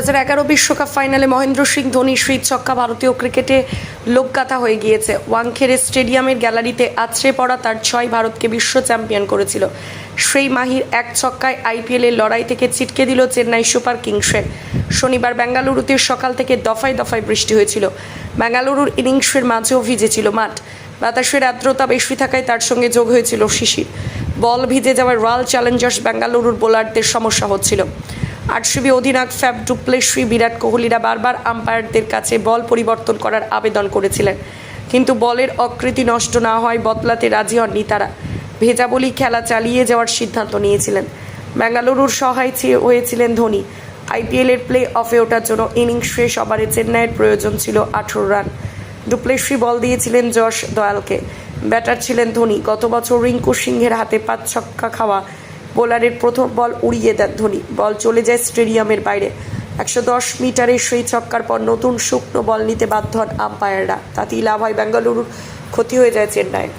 হাজার এগারো বিশ্বকাপ ফাইনালে মহেন্দ্র সিং, ধোনি শ্রী ছক্কা ভারতীয় ক্রিকেটে লোকগাথা হয়ে গিয়েছে। ওয়াংখেড়ে স্টেডিয়ামের গ্যালারিতে আছড়ে পড়া তার ছয় ভারতকে বিশ্ব চ্যাম্পিয়ন করেছিল। সেই মাহির এক ছক্কায় আইপিএলের লড়াই থেকে ছিটকে দিল চেন্নাই সুপার কিংসের। শনিবার বেঙ্গালুরুতে সকাল থেকে দফায় দফায় বৃষ্টি হয়েছিল। বেঙ্গালুরুর ইনিংসের মাঝেও ভিজেছিল মাঠ। বাতাসের আর্দ্রতা বেশি থাকায় তার সঙ্গে যোগ হয়েছিল শিশির। বল ভিজে যাওয়ায় রয়্যাল চ্যালেঞ্জার্স বেঙ্গালুরুর বোলারদের সমস্যা হচ্ছিল। আরসিবি অধিনায়ক ফ্যাব ডুপ্লেশ্রী বিরাট কোহলিরা বারবার আম্পায়ারদের কাছে বল পরিবর্তন করার আবেদন করেছিলেন। কিন্তু বলের অকৃতি নষ্ট না হয় বদলাতে রাজি হননি তারা। ভেজা বলি খেলা চালিয়ে যাওয়ার সিদ্ধান্ত নিয়েছিলেন। বেঙ্গালুরুর সহায় হয়েছিলেন ধোনি। আইপিএলের প্লে অফে ওঠার জন্য ইনিংস শেষ ওভারে চেন্নাইয়ের প্রয়োজন ছিল আঠেরো রান। ডুপ্লেশ্রী বল দিয়েছিলেন যশ দয়ালকে। ব্যাটার ছিলেন ধোনি। গত বছর রিঙ্কু সিংহের হাতে পাঁচ ছক্কা খাওয়া বোলারের প্রথম বল উড়িয়ে দেন ধোনি। বল চলে যায় স্টেডিয়ামের বাইরে। একশো দশ মিটারের সেই ছক্কার পর নতুন শুকনো বল নিতে বাধ্য হন আম্পায়াররা। তাতেই লাভ হয় বেঙ্গালুরুর ক্ষতি হয়ে যায় চেন্নাইয়ের।